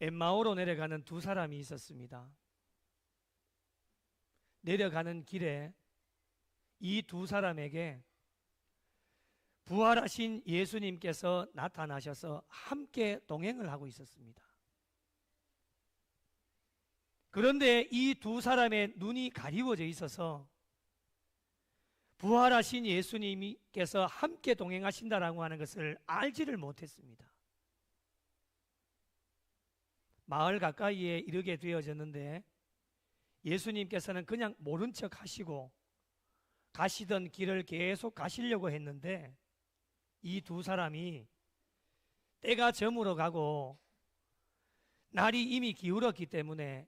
엠마오로 내려가는 두 사람이 있었습니다. 내려가는 길에 이 두 사람에게 부활하신 예수님께서 나타나셔서 함께 동행을 하고 있었습니다. 그런데 이 두 사람의 눈이 가리워져 있어서 부활하신 예수님께서 함께 동행하신다라고 하는 것을 알지를 못했습니다. 마을 가까이에 이르게 되어졌는데 예수님께서는 그냥 모른 척 하시고 가시던 길을 계속 가시려고 했는데 이 두 사람이 때가 저물어 가고 날이 이미 기울었기 때문에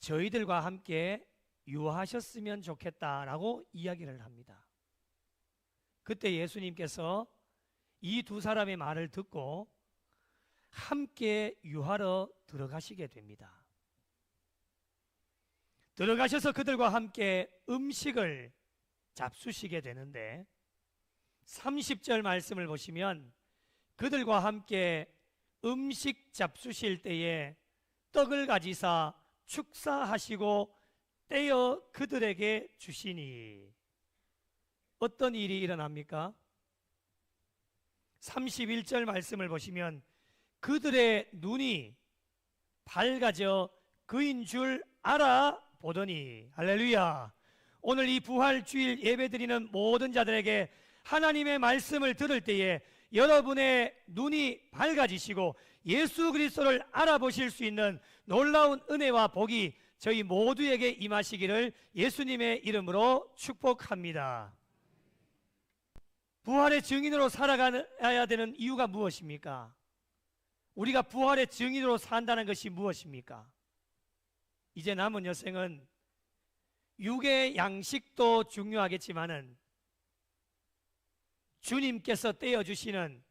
저희들과 함께 유하셨으면 좋겠다라고 이야기를 합니다. 그때 예수님께서 이 두 사람의 말을 듣고 함께 유하러 들어가시게 됩니다. 들어가셔서 그들과 함께 음식을 잡수시게 되는데 30절 말씀을 보시면 그들과 함께 음식 잡수실 때에 떡을 가지사 축사하시고 떼어 그들에게 주시니 어떤 일이 일어납니까? 31절 말씀을 보시면 그들의 눈이 밝아져 그인 줄 알아보더니 할렐루야 오늘 이 부활주일 예배드리는 모든 자들에게 하나님의 말씀을 들을 때에 여러분의 눈이 밝아지시고 예수 그리스도를 알아보실 수 있는 놀라운 은혜와 복이 저희 모두에게 임하시기를 예수님의 이름으로 축복합니다. 부활의 증인으로 살아가야 되는 이유가 무엇입니까? 우리가 부활의 증인으로 산다는 것이 무엇입니까? 이제 남은 여생은 육의 양식도 중요하겠지만은 주님께서 떼어주시는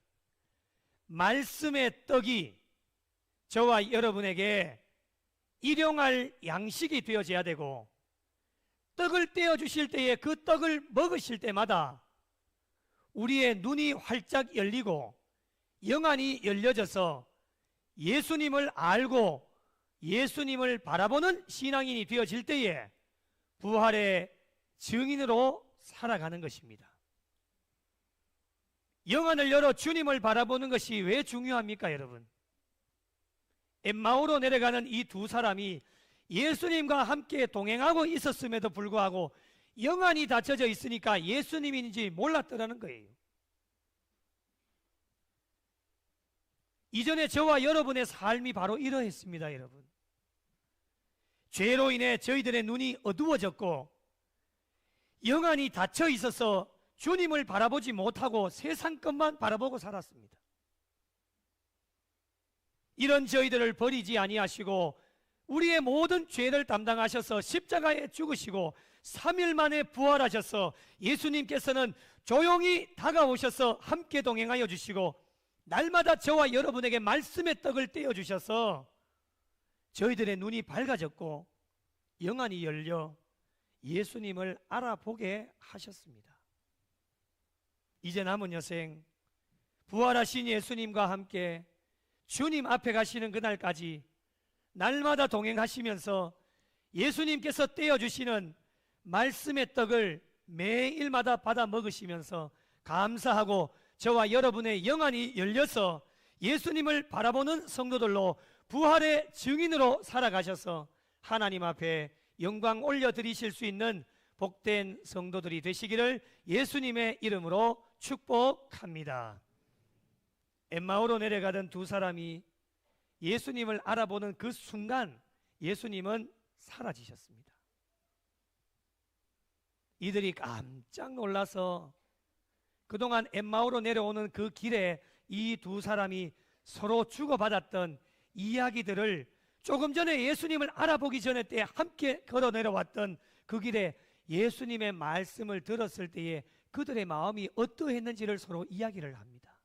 말씀의 떡이 저와 여러분에게 일용할 양식이 되어져야 되고 떡을 떼어주실 때에 그 떡을 먹으실 때마다 우리의 눈이 활짝 열리고 영안이 열려져서 예수님을 알고 예수님을 바라보는 신앙인이 되어질 때에 부활의 증인으로 살아가는 것입니다. 영안을 열어 주님을 바라보는 것이 왜 중요합니까, 여러분? 엠마오로 내려가는 이 두 사람이 예수님과 함께 동행하고 있었음에도 불구하고 영안이 닫혀져 있으니까 예수님인지 몰랐더라는 거예요. 이전에 저와 여러분의 삶이 바로 이러했습니다, 여러분. 죄로 인해 저희들의 눈이 어두워졌고 영안이 닫혀 있어서 주님을 바라보지 못하고 세상 것만 바라보고 살았습니다. 이런 저희들을 버리지 아니하시고 우리의 모든 죄를 담당하셔서 십자가에 죽으시고 3일 만에 부활하셔서 예수님께서는 조용히 다가오셔서 함께 동행하여 주시고 날마다 저와 여러분에게 말씀의 떡을 떼어 주셔서 저희들의 눈이 밝아졌고 영안이 열려 예수님을 알아보게 하셨습니다. 이제 남은 여생 부활하신 예수님과 함께 주님 앞에 가시는 그날까지 날마다 동행하시면서 예수님께서 떼어 주시는 말씀의 떡을 매일마다 받아 먹으시면서 감사하고 저와 여러분의 영안이 열려서 예수님을 바라보는 성도들로 부활의 증인으로 살아가셔서 하나님 앞에 영광 올려드리실 수 있는 복된 성도들이 되시기를 예수님의 이름으로 축복합니다. 엠마오로 내려가던 두 사람이 예수님을 알아보는 그 순간 예수님은 사라지셨습니다. 이들이 깜짝 놀라서 그동안 엠마오로 내려오는 그 길에 이 두 사람이 서로 주고받았던 이야기들을 조금 전에 예수님을 알아보기 전에 때 함께 걸어 내려왔던 그 길에 예수님의 말씀을 들었을 때에 그들의 마음이 어떠했는지를 서로 이야기를 합니다.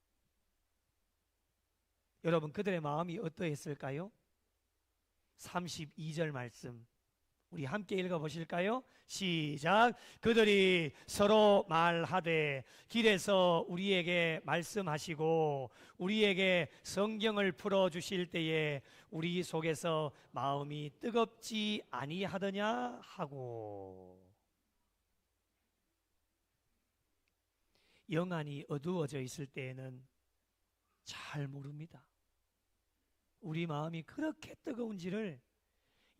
여러분, 그들의 마음이 어떠했을까요? 32절 말씀 우리 함께 읽어 보실까요? 시작. 그들이 서로 말하되 길에서 우리에게 말씀하시고 우리에게 성경을 풀어 주실 때에 우리 속에서 마음이 뜨겁지 아니하더냐 하고 영안이 어두워져 있을 때에는 잘 모릅니다. 우리 마음이 그렇게 뜨거운지를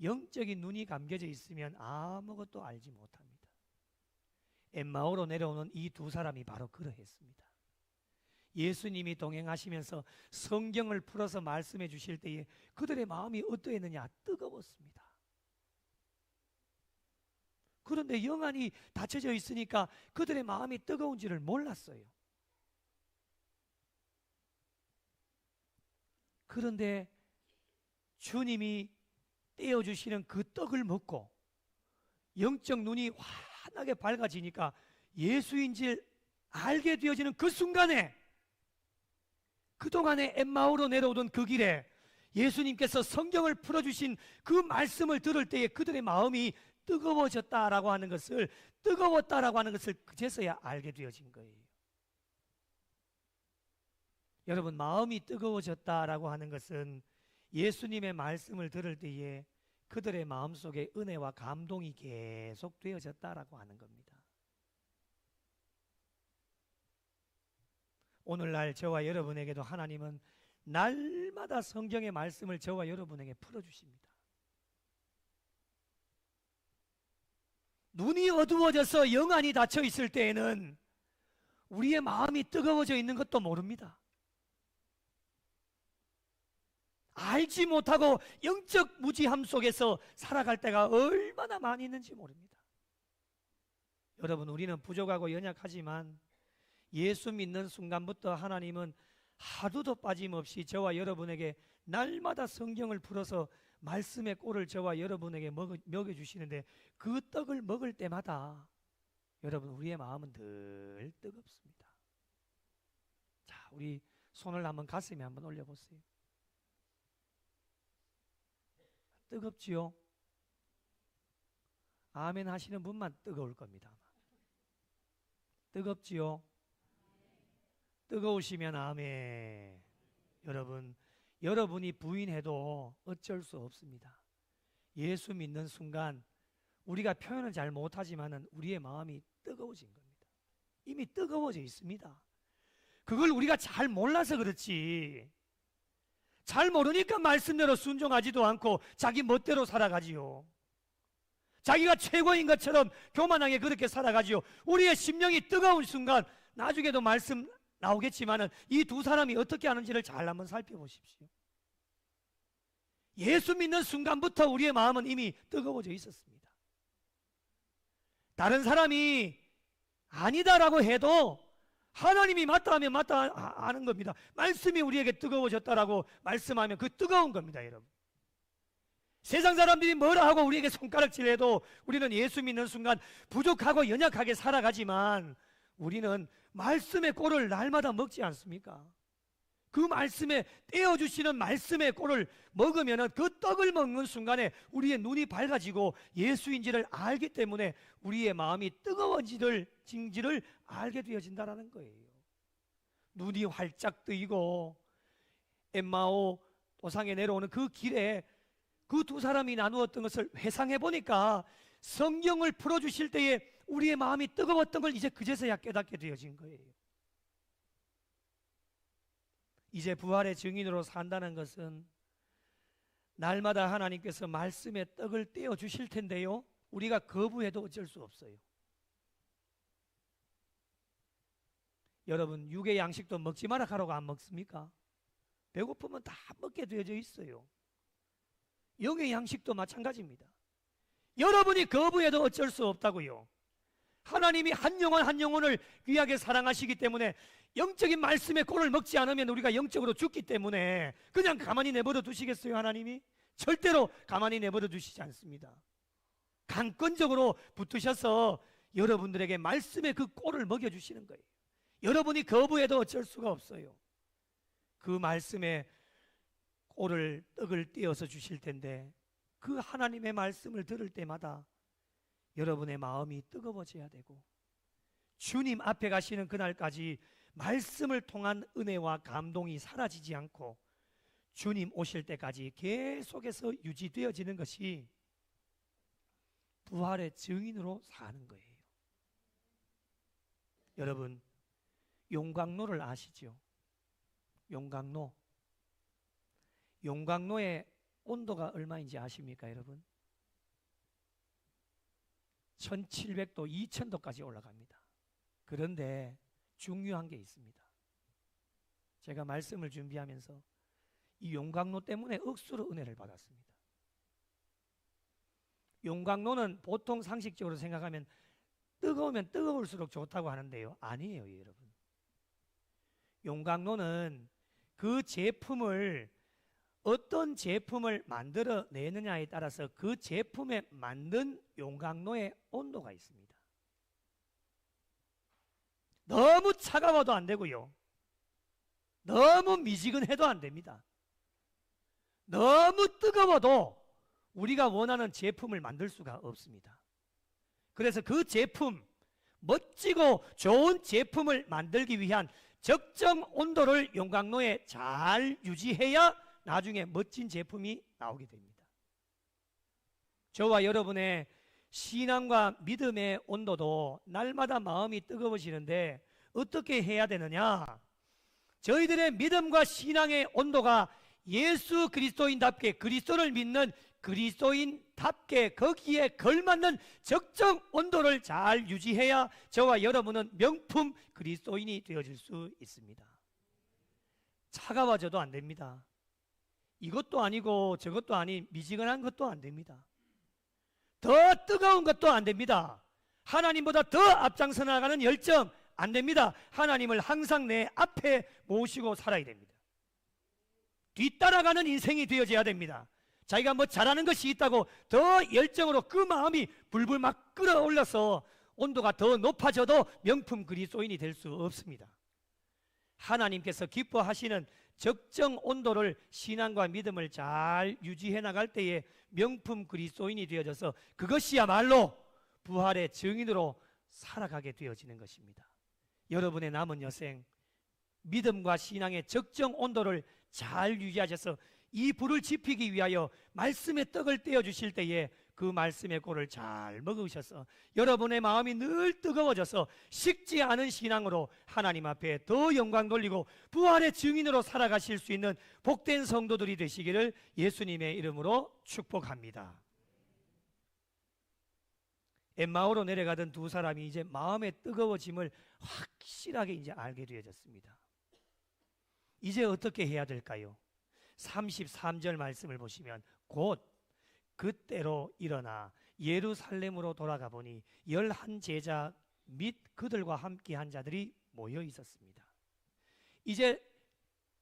영적인 눈이 감겨져 있으면 아무것도 알지 못합니다. 엠마오로 내려오는 이 두 사람이 바로 그러했습니다. 예수님이 동행하시면서 성경을 풀어서 말씀해 주실 때에 그들의 마음이 어떠했느냐? 뜨거웠습니다. 그런데 영안이 닫혀져 있으니까 그들의 마음이 뜨거운지를 몰랐어요. 그런데 주님이 떼어주시는 그 떡을 먹고 영적 눈이 환하게 밝아지니까 예수인 줄 알게 되어지는 그 순간에 그동안에 엠마오로 내려오던 그 길에 예수님께서 성경을 풀어주신 그 말씀을 들을 때에 그들의 마음이 뜨거워졌다라고 하는 것을 뜨거웠다라고 하는 것을 그제서야 알게 되어진 거예요. 여러분 마음이 뜨거워졌다라고 하는 것은 예수님의 말씀을 들을 때에 그들의 마음속에 은혜와 감동이 계속 되어졌다라고 하는 겁니다. 오늘날 저와 여러분에게도 하나님은 날마다 성경의 말씀을 저와 여러분에게 풀어주십니다. 눈이 어두워져서 영안이 닫혀 있을 때에는 우리의 마음이 뜨거워져 있는 것도 모릅니다. 알지 못하고 영적 무지함 속에서 살아갈 때가 얼마나 많이 있는지 모릅니다. 여러분, 우리는 부족하고 연약하지만 예수 믿는 순간부터 하나님은 하루도 빠짐없이 저와 여러분에게 날마다 성경을 풀어서 말씀의 꼴을 저와 여러분에게 먹여 주시는데 그 떡을 먹을 때마다 여러분 우리의 마음은 늘 뜨겁습니다. 자, 우리 손을 한번 가슴에 한번 올려 보세요. 뜨겁지요? 아멘 하시는 분만 뜨거울 겁니다. 뜨겁지요? 뜨거우시면 아멘. 여러분, 여러분이 부인해도 어쩔 수 없습니다. 예수 믿는 순간 우리가 표현을 잘 못하지만은 우리의 마음이 뜨거워진 겁니다. 이미 뜨거워져 있습니다. 그걸 우리가 잘 몰라서 그렇지. 잘 모르니까 말씀대로 순종하지도 않고 자기 멋대로 살아가지요. 자기가 최고인 것처럼 교만하게 그렇게 살아가지요. 우리의 심령이 뜨거운 순간 나중에도 말씀 나오겠지만은 이 두 사람이 어떻게 하는지를 잘 한번 살펴보십시오. 예수 믿는 순간부터 우리의 마음은 이미 뜨거워져 있었습니다. 다른 사람이 아니다라고 해도 하나님이 맞다 하면 맞다 하는 겁니다. 말씀이 우리에게 뜨거워졌다라고 말씀하면 그 뜨거운 겁니다, 여러분. 세상 사람들이 뭐라 하고 우리에게 손가락질 해도 우리는 예수 믿는 순간 부족하고 연약하게 살아가지만 우리는 말씀의 꼴을 날마다 먹지 않습니까? 그 말씀에 떼어주시는 말씀의 꼴을 먹으면 그 떡을 먹는 순간에 우리의 눈이 밝아지고 예수인지를 알기 때문에 우리의 마음이 뜨거워지를 징지를 알게 되어진다라는 거예요. 눈이 활짝 뜨이고 엠마오 도상에 내려오는 그 길에 그 두 사람이 나누었던 것을 회상해 보니까 성경을 풀어 주실 때에 우리의 마음이 뜨거웠던 걸 이제 그제서야 깨닫게 되어진 거예요. 이제 부활의 증인으로 산다는 것은 날마다 하나님께서 말씀의 떡을 떼어 주실 텐데요. 우리가 거부해도 어쩔 수 없어요. 여러분 육의 양식도 먹지 마라 하라고 안 먹습니까? 배고프면 다 먹게 되어져 있어요. 영의 양식도 마찬가지입니다. 여러분이 거부해도 어쩔 수 없다고요. 하나님이 한 영혼 한 영혼을 귀하게 사랑하시기 때문에 영적인 말씀의 꼴을 먹지 않으면 우리가 영적으로 죽기 때문에 그냥 가만히 내버려 두시겠어요, 하나님이? 절대로 가만히 내버려 두시지 않습니다. 강권적으로 붙으셔서 여러분들에게 말씀의 그 꼴을 먹여주시는 거예요. 여러분이 거부해도 어쩔 수가 없어요. 그 말씀에 꼴을 떡을 띄어서 주실 텐데 그 하나님의 말씀을 들을 때마다 여러분의 마음이 뜨거워져야 되고 주님 앞에 가시는 그날까지 말씀을 통한 은혜와 감동이 사라지지 않고 주님 오실 때까지 계속해서 유지되어지는 것이 부활의 증인으로 사는 거예요. 여러분, 용광로를 아시죠? 용광로. 용광로의 온도가 얼마인지 아십니까, 여러분? 1700도, 2000도까지 올라갑니다. 그런데 중요한 게 있습니다. 제가 말씀을 준비하면서 이 용광로 때문에 억수로 은혜를 받았습니다. 용광로는 보통 상식적으로 생각하면 뜨거우면 뜨거울수록 좋다고 하는데요. 아니에요, 여러분. 용광로는 그 제품을 어떤 제품을 만들어 내느냐에 따라서 그 제품에 만든 용광로의 온도가 있습니다. 너무 차가워도 안 되고요. 너무 미지근해도 안 됩니다. 너무 뜨거워도 우리가 원하는 제품을 만들 수가 없습니다. 그래서 그 제품, 멋지고 좋은 제품을 만들기 위한 적정 온도를 용광로에 잘 유지해야 나중에 멋진 제품이 나오게 됩니다. 저와 여러분의 신앙과 믿음의 온도도 날마다 마음이 뜨거워지는데 어떻게 해야 되느냐? 저희들의 믿음과 신앙의 온도가 예수 그리스도인답게 그리스도를 믿는 그리스도인답게 거기에 걸맞는 적정 온도를 잘 유지해야 저와 여러분은 명품 그리스도인이 되어질 수 있습니다. 차가워져도 안 됩니다. 이것도 아니고 저것도 아닌 미지근한 것도 안 됩니다. 더 뜨거운 것도 안 됩니다. 하나님보다 더 앞장서 나가는 열정 안 됩니다. 하나님을 항상 내 앞에 모시고 살아야 됩니다. 뒤따라가는 인생이 되어져야 됩니다. 자기가 뭐 잘하는 것이 있다고 더 열정으로 그 마음이 불불 막 끌어올려서 온도가 더 높아져도 명품 그리스도인이 될 수 없습니다. 하나님께서 기뻐하시는 적정 온도를 신앙과 믿음을 잘 유지해 나갈 때에 명품 그리스도인이 되어져서 그것이야말로 부활의 증인으로 살아가게 되어지는 것입니다. 여러분의 남은 여생 믿음과 신앙의 적정 온도를 잘 유지하셔서 이 불을 지피기 위하여 말씀의 떡을 떼어 주실 때에 그 말씀의 꼴을 잘 먹으셔서 여러분의 마음이 늘 뜨거워져서 식지 않은 신앙으로 하나님 앞에 더 영광 돌리고 부활의 증인으로 살아가실 수 있는 복된 성도들이 되시기를 예수님의 이름으로 축복합니다. 엠마오로 내려가던 두 사람이 이제 마음의 뜨거워짐을 확실하게 이제 알게 되어졌습니다. 이제 어떻게 해야 될까요? 33절 말씀을 보시면 곧 그때로 일어나 예루살렘으로 돌아가 보니 열한 제자 및 그들과 함께 한 자들이 모여 있었습니다. 이제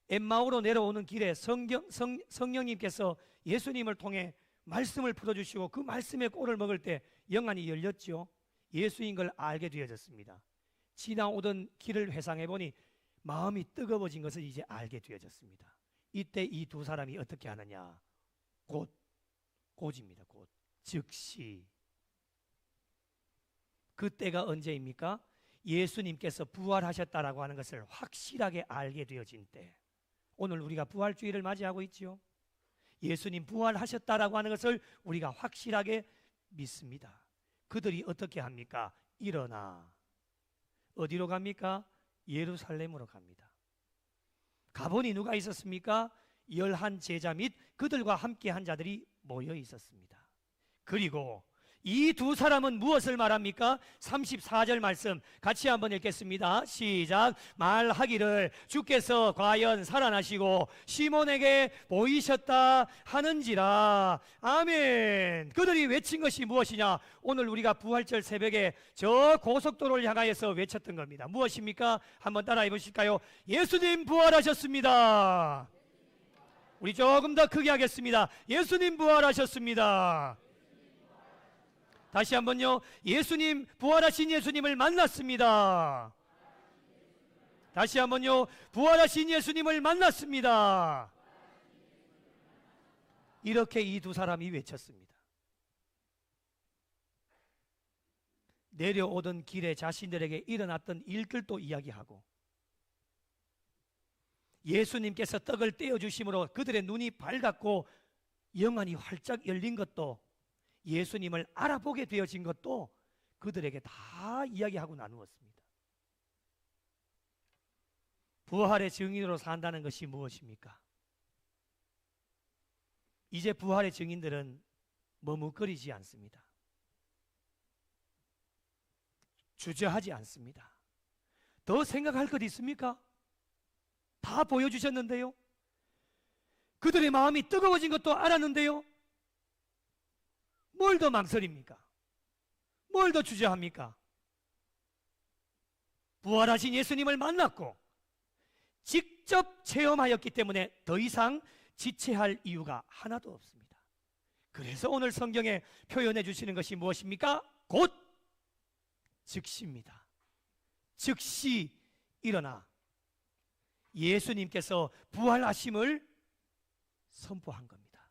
엠마오로 내려오는 길에 성경, 성, 성령님께서 예수님을 통해 말씀을 풀어주시고 그 말씀의 꼴을 먹을 때 영안이 열렸죠. 예수인 걸 알게 되어졌습니다. 지나오던 길을 회상해 보니 마음이 뜨거워진 것을 이제 알게 되어졌습니다. 이때 이 두 사람이 어떻게 하느냐? 곧 곧입니다. 곧 즉시 그때가 언제입니까? 예수님께서 부활하셨다라고 하는 것을 확실하게 알게 되어진 때. 오늘 우리가 부활주의를 맞이하고 있죠. 예수님 부활하셨다라고 하는 것을 우리가 확실하게 믿습니다. 그들이 어떻게 합니까? 일어나 어디로 갑니까? 예루살렘으로 갑니다. 가보니 누가 있었습니까? 열한 제자 및 그들과 함께 한 자들이 모여 있었습니다. 그리고 이 두 사람은 무엇을 말합니까? 34절 말씀 같이 한번 읽겠습니다. 시작. 말하기를 주께서 과연 살아나시고 시몬에게 보이셨다 하는지라. 아멘. 그들이 외친 것이 무엇이냐? 오늘 우리가 부활절 새벽에 저 고속도로를 향하여서 외쳤던 겁니다. 무엇입니까? 한번 따라해 보실까요? 예수님 부활하셨습니다. 우리 조금 더 크게 하겠습니다. 예수님 부활하셨습니다. 다시 한번요. 예수님 부활하신 예수님을 만났습니다. 다시 한번요. 부활하신 예수님을 만났습니다. 이렇게 이 두 사람이 외쳤습니다. 내려오던 길에 자신들에게 일어났던 일들도 이야기하고 예수님께서 떡을 떼어 주심으로 그들의 눈이 밝았고 영안이 활짝 열린 것도 예수님을 알아보게 되어진 것도 그들에게 다 이야기하고 나누었습니다. 부활의 증인으로 산다는 것이 무엇입니까? 이제 부활의 증인들은 머뭇거리지 않습니다. 주저하지 않습니다. 더 생각할 것 있습니까? 다 보여주셨는데요. 그들의 마음이 뜨거워진 것도 알았는데요. 뭘 더 망설입니까? 뭘 더 주저합니까? 부활하신 예수님을 만났고 직접 체험하였기 때문에 더 이상 지체할 이유가 하나도 없습니다. 그래서 오늘 성경에 표현해 주시는 것이 무엇입니까? 곧 즉시입니다. 즉시 일어나 예수님께서 부활하심을 선포한 겁니다.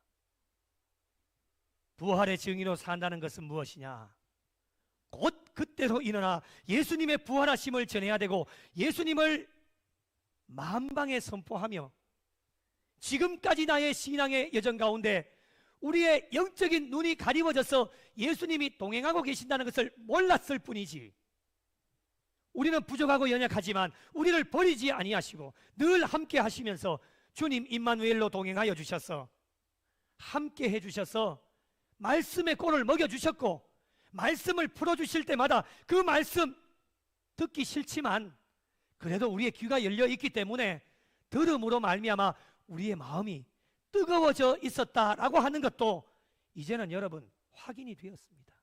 부활의 증인으로 산다는 것은 무엇이냐? 곧 그때로 일어나 예수님의 부활하심을 전해야 되고 예수님을 만방에 선포하며 지금까지 나의 신앙의 여정 가운데 우리의 영적인 눈이 가리워져서 예수님이 동행하고 계신다는 것을 몰랐을 뿐이지. 우리는 부족하고 연약하지만 우리를 버리지 아니하시고 늘 함께 하시면서 주님 임마누엘로 동행하여 주셔서 함께 해 주셔서 말씀의 꼴을 먹여 주셨고 말씀을 풀어 주실 때마다 그 말씀 듣기 싫지만 그래도 우리의 귀가 열려 있기 때문에 들음으로 말미암아 우리의 마음이 뜨거워져 있었다라고 하는 것도 이제는 여러분 확인이 되었습니다.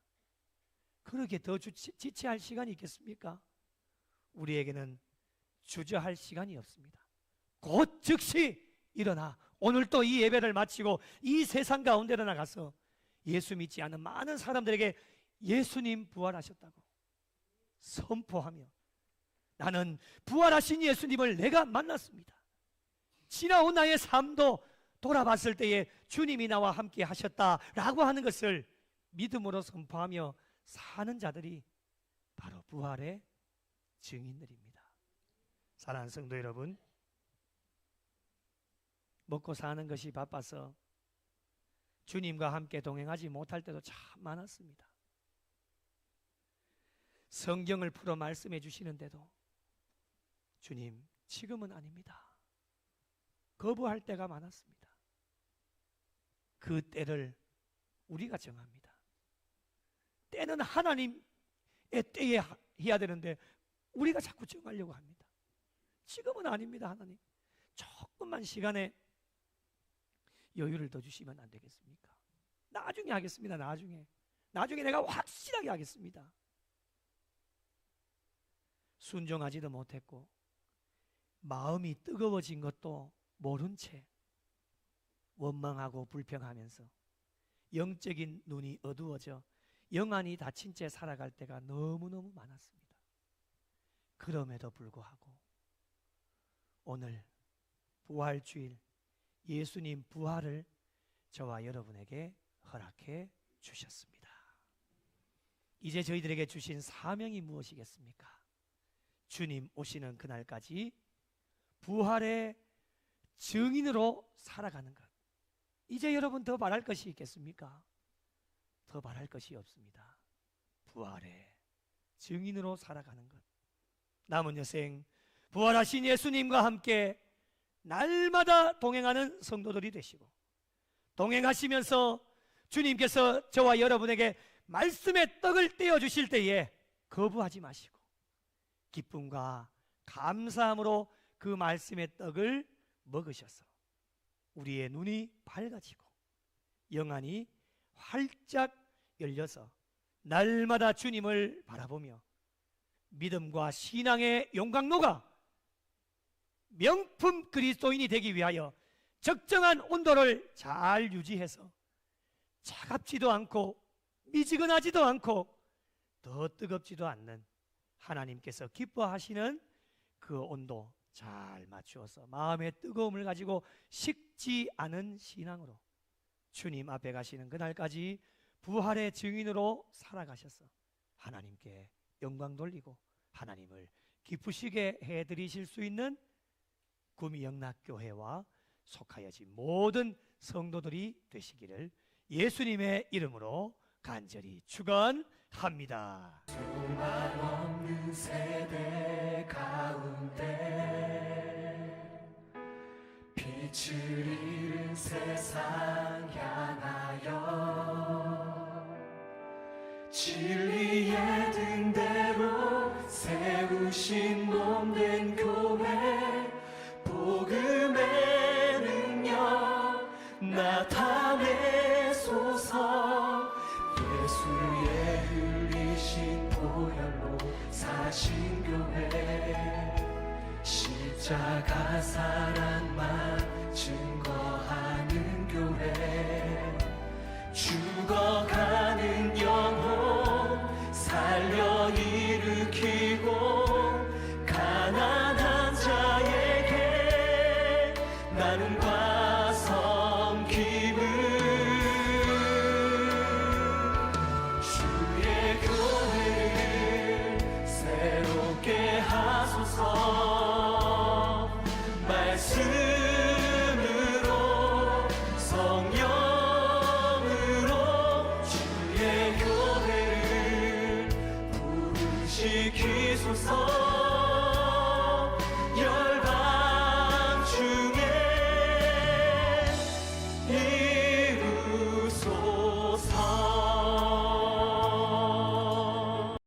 그렇게 더 지체할 시간이 있겠습니까? 우리에게는 주저할 시간이 없습니다. 곧 즉시 일어나 오늘 또 이 예배를 마치고 이 세상 가운데로 나가서 예수 믿지 않는 많은 사람들에게 예수님 부활하셨다고 선포하며 나는 부활하신 예수님을 내가 만났습니다. 지나온 나의 삶도 돌아봤을 때에 주님이 나와 함께 하셨다라고 하는 것을 믿음으로 선포하며 사는 자들이 바로 부활의 증인들입니다. 사랑하는 성도 여러분, 먹고 사는 것이 바빠서 주님과 함께 동행하지 못할 때도 참 많았습니다. 성경을 풀어 말씀해 주시는데도 주님, 지금은 아닙니다. 거부할 때가 많았습니다. 그 때를 우리가 정합니다. 때는 하나님의 때에 해야 되는데 우리가 자꾸 정하려고 합니다. 지금은 아닙니다, 하나님. 조금만 시간에 여유를 더 주시면 안 되겠습니까? 나중에 하겠습니다, 나중에. 나중에 내가 확실하게 하겠습니다. 순종하지도 못했고, 마음이 뜨거워진 것도 모른 채 원망하고 불평하면서 영적인 눈이 어두워져 영안이 닫힌 채 살아갈 때가 너무너무 많았습니다. 그럼에도 불구하고 오늘 부활주일 예수님 부활을 저와 여러분에게 허락해 주셨습니다. 이제 저희들에게 주신 사명이 무엇이겠습니까? 주님 오시는 그날까지 부활의 증인으로 살아가는 것. 이제 여러분 더 말할 것이 있겠습니까? 더 말할 것이 없습니다. 부활의 증인으로 살아가는 것. 남은 여생 부활하신 예수님과 함께 날마다 동행하는 성도들이 되시고 동행하시면서 주님께서 저와 여러분에게 말씀의 떡을 떼어 주실 때에 거부하지 마시고 기쁨과 감사함으로 그 말씀의 떡을 먹으셔서 우리의 눈이 밝아지고 영안이 활짝 열려서 날마다 주님을 바라보며 믿음과 신앙의 용광로가 명품 그리스도인이 되기 위하여 적정한 온도를 잘 유지해서 차갑지도 않고 미지근하지도 않고 더 뜨겁지도 않는 하나님께서 기뻐하시는 그 온도 잘 맞추어서 마음의 뜨거움을 가지고 식지 않은 신앙으로 주님 앞에 가시는 그날까지 부활의 증인으로 살아가셔서 하나님께 영광 돌리고 하나님을 기쁘시게 해 드리실 수 있는 구미 영락교회와 속하여진 모든 성도들이 되시기를 예수님의 이름으로 간절히 축원합니다. 없는 세대 가운데 빛을 잃은 세상 향하여 진리의 등대로 세우신 몸 된 교회 복음의 능력 나타내소서. 예수의 흘리신 보혈로 사신 교회 십자가 사랑만 증거하는 교회 죽어가는 영혼 살려